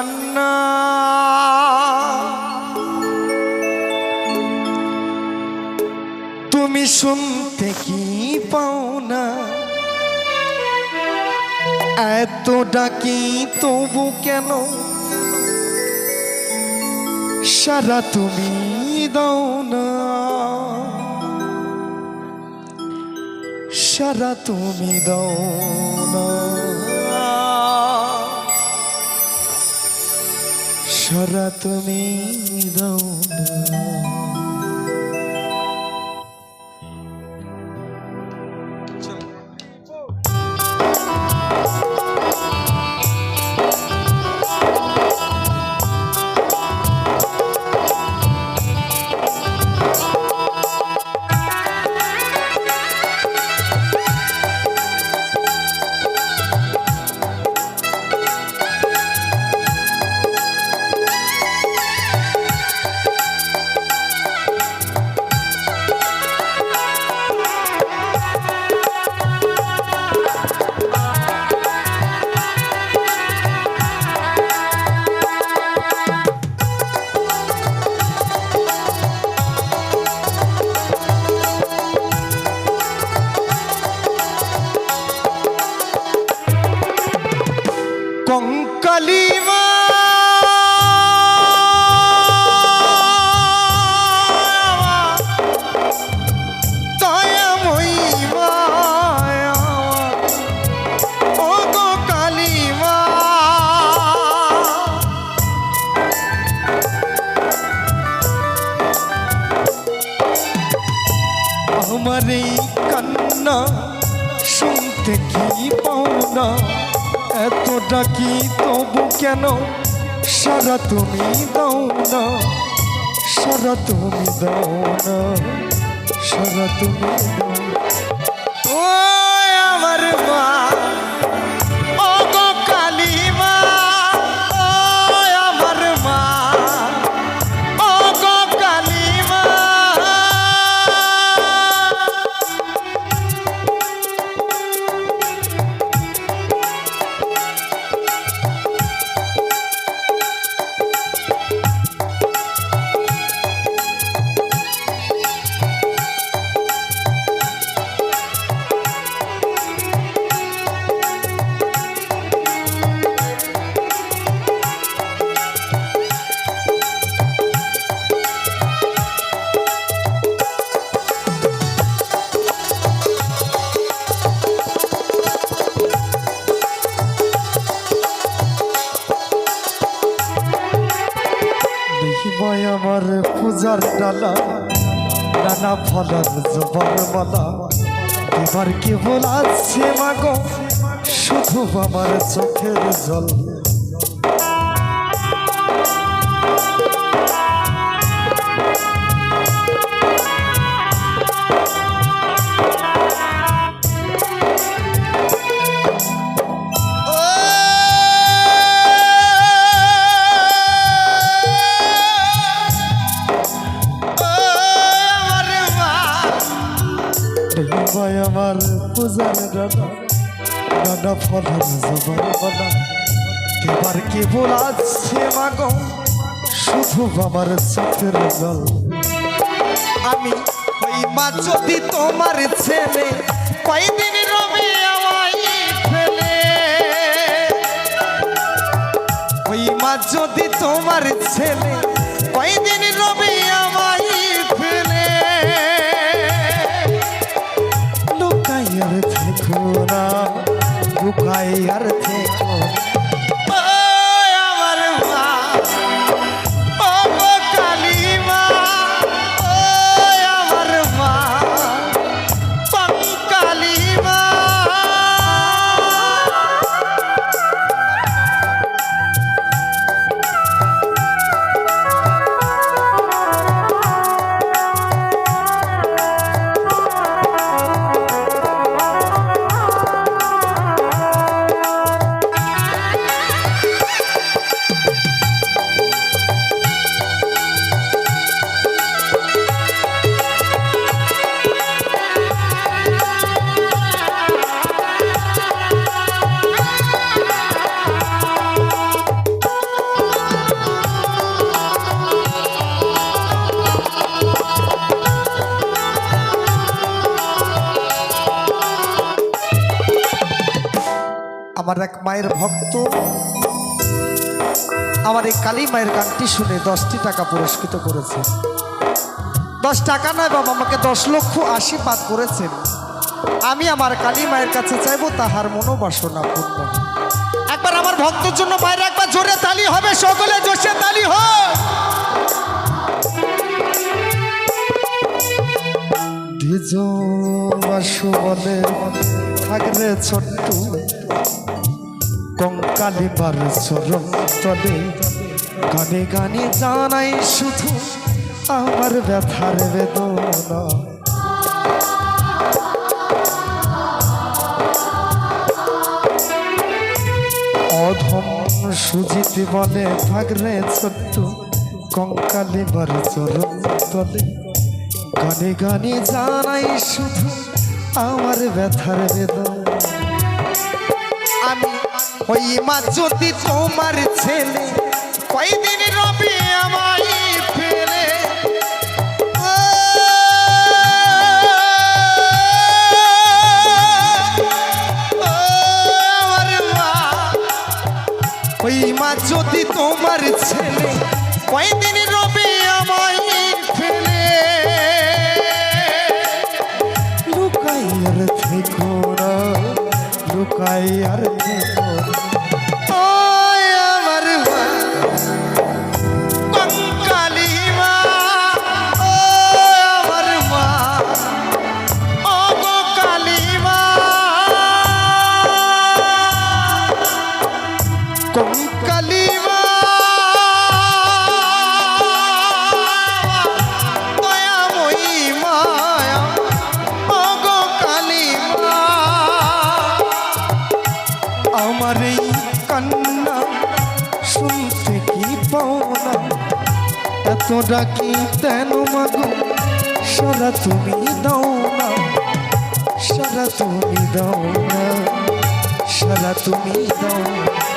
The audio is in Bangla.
কান্না। তুমি শুনতে কি পাও না এত ডাকি তবু কেন? সারা তুমি দাও না সারা তুমি দাও না সারা তুমি দাও কঙ্কালিমা। আমার এই কান্না শুনতে কি পাও না? ডাকি, তবু কেন? সারা তুমি দাও না, সারা তুমি দাও না, সারা তুমি আমার মা। দেখিবই আমার পূজার ডালা, নানা ফলার জবার মালা। এবার কেবল আছে শুধু আমার চোখের জল। ভাই, আমার পূজার দাদা দাদা ফলার জবার বলা। এবার কি বলাচ্ছে মাগো, শুধু আমার চোখের জল। আমি ওই মা, যদি তোমার ছেলে কয়দিন রবে আমায় ফেলে? ওই মা, যদি তোমার ছেলে আমার এক মায়ের ভক্ত। আমার এই কালী মায়ের গানটি শুনে দশটি টাকা পুরস্কৃত করেছে। দশ টাকা নয় বাবা, আমাকে দশ লক্ষ আশীর্বাদ করেছেন। আমি আমার কালী মায়ের কাছে চাইব তাহার মনোবাসনা পূর্ণ। একবার আমার ভক্তের জন্য বাইরে একবার জোরে তালি হবে, সকলে জোশে তালি হয়। বাসু বলে থাকলে ছোট্ট কঙ্কালি বার চরম তলে। গানে গানে জানাই শুধু আমার ব্যথার বেদনা। অধম সুজিতি বলে থাকলে ছোট্ট কঙ্কালি বার চরম তলে। গানে গানে জানাই শুধু আমার ব্যথার বেদনা। আমি ওই মা যদি তোমার ছেলে কয়দিন রবি আমায় ফেলে। ওই মা যদি তোমার ছেলে কয়দিন লুকাই শুনতে কি পাওনা এত ডাকি তেন মাগো সারা তুমি দাও না সারা তুমি দাও না সারা তুমি দাও না।